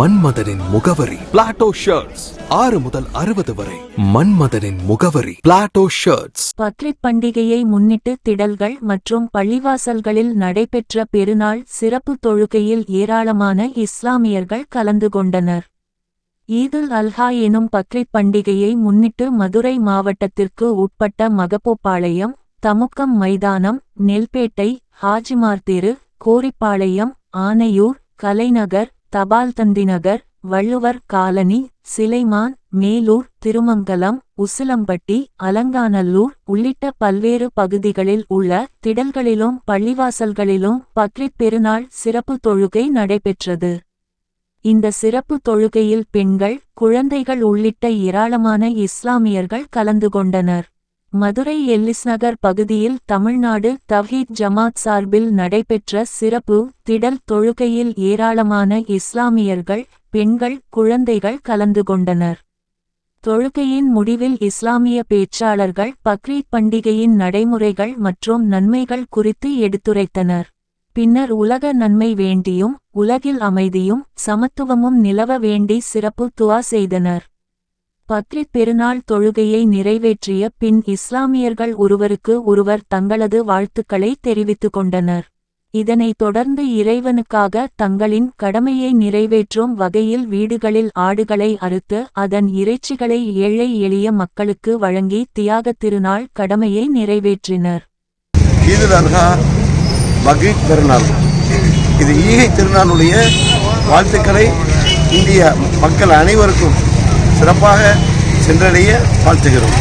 மன்மதனின் முகவரி. Plato shirts ஆறு முதல் அறுபது வரை. மன்மதனின் முகவரி. பிளாட்டோ ஷர்ட்ஸ் பக்ரித் பண்டிகையை முன்னிட்டு திடல்கள் மற்றும் பள்ளிவாசல்களில் நடைபெற்ற பெருநாள் சிறப்பு தொழுகையில் ஏராளமான இஸ்லாமியர்கள் கலந்து கொண்டனர். ஈதுல் அல்ஹா எனும் பக்ரித் பண்டிகையை முன்னிட்டு மதுரை மாவட்டத்திற்கு உட்பட்ட மகப்போப்பாளையம் தமுக்கம் மைதானம் நெல்பேட்டை ஹாஜிமார் தெரு கோரிப்பாளையம் ஆனையூர் கலைநகர் தபால்தந்தி நகர் வள்ளுவர் காலனி சிலைமான் மேலூர் திருமங்கலம் உசிலம்பட்டி அலங்காநல்லூர் உள்ளிட்ட பல்வேறு பகுதிகளில் உள்ள திடல்களிலும் பள்ளிவாசல்களிலும் பக்ரித் பெருநாள் சிறப்பு தொழுகை நடைபெற்றது. இந்த சிறப்பு தொழுகையில் பெண்கள் குழந்தைகள் உள்ளிட்ட ஏராளமான இஸ்லாமியர்கள் கலந்து கொண்டனர். மதுரை எல்லிஸ் நகர் பகுதியில் தமிழ்நாடு தவ்ஹீத் ஜமாத் சார்பில் நடைபெற்ற சிறப்பு திடல் தொழுகையில் ஏராளமான இஸ்லாமியர்கள் பெண்கள் குழந்தைகள் கலந்து கொண்டனர். தொழுகையின் முடிவில் இஸ்லாமிய பேச்சாளர்கள் பக்ரீத் பண்டிகையின் நடைமுறைகள் மற்றும் நன்மைகள் குறித்து எடுத்துரைத்தனர். பின்னர் உலக நன்மை வேண்டியும் உலகில் அமைதியும் சமத்துவமும் நிலவ வேண்டி சிறப்பு துவா செய்தனர். பக்ரித் பெருநாள் தொழுகையை நிறைவேற்றிய பின் இஸ்லாமியர்கள் ஒருவருக்கு ஒருவர் தங்களது வாழ்த்துக்களை தெரிவித்துக் கொண்டனர். இதனைத் தொடர்ந்து இறைவனுக்காக தங்களின் கடமையை நிறைவேற்றும் வகையில் வீடுகளில் ஆடுகளை அறுத்து அதன் இறைச்சிகளை ஏழை எளிய மக்களுக்கு வழங்கி தியாகத் திருநாள் கடமையை நிறைவேற்றினர். பக்ரீத் பெருநாள். இது ஈகை திருநாளுடைய வாழ்த்துக்களை இந்திய மக்கள் அனைவருக்கும் சிறப்பாக சென்றடைய வாழ்த்துகிறோம்.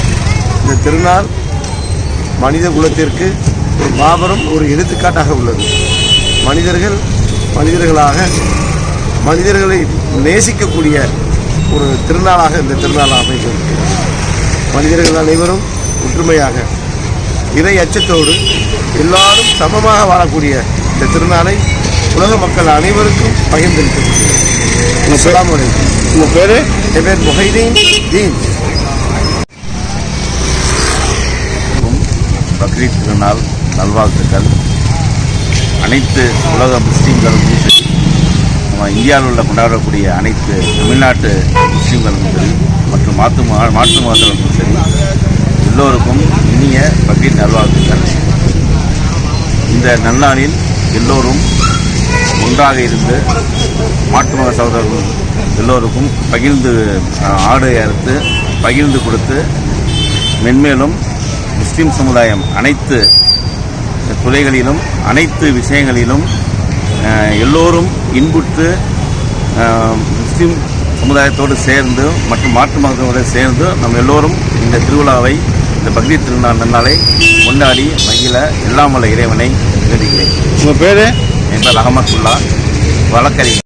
இந்த திருநாள் மனித குலத்திற்கு ஒரு மாபெரும் ஒரு எடுத்துக்காட்டாக உள்ளது. மனிதர்கள் மனிதர்களாக மனிதர்களை நேசிக்கக்கூடிய ஒரு திருநாளாக இந்த திருநாள் அமைந்திருக்கிறது மனிதர்கள் அனைவரும் ஒற்றுமையாக இறை அச்சத்தோடு எல்லாரும் சமமாக வாழக்கூடிய இந்த திருநாளை உலக மக்கள் அனைவருக்கும் பகிர்ந்தளிக்கக்கூடிய அஸ்ஸலாமு அலைக்கும் உங்கள் பேர் என் பேர் முஹைதீன் தீன் பக்ரீத் திருநாள் நல்வாழ்த்துக்கள் அனைத்து உலக முஸ்லீம்களுக்கும் சரி நம்ம இந்தியாவில் உள்ள கொண்டாடக்கூடிய அனைத்து தமிழ்நாட்டு முஸ்லீம்களுக்கும் சரி மற்றும் மாற்று மா- மாற்று மதங்களுக்கும் சரி எல்லோருக்கும் இனிய பக்ரீத் நல்வாழ்த்துக்கள். இந்த நன்னாளில் எல்லோரும் ஒன்றாக இருந்து மாற்று மத சகோதரர்கள் எல்லோருக்கும் பகிர்ந்து ஆடை அறுத்து பகிர்ந்து கொடுத்து மென்மேலும் முஸ்லிம் சமுதாயம் அனைத்து துறைகளிலும் அனைத்து விஷயங்களிலும் எல்லோரும் இன்புற்று முஸ்லிம் சமுதாயத்தோடு சேர்ந்து மற்றும் மாற்று மதத்தோடு சேர்ந்து நம்ம எல்லோரும் இந்த திருவிழாவை இந்த பக்ரீத் திருநாள் நன்னாளை கொண்டாடி மகிழ எல்லாம் வல்ல இறைவனை வேண்டுகிறேன். உங்கள் பேர்? என் பேர் அகமத்துல்லா வழக்கறிஞர்.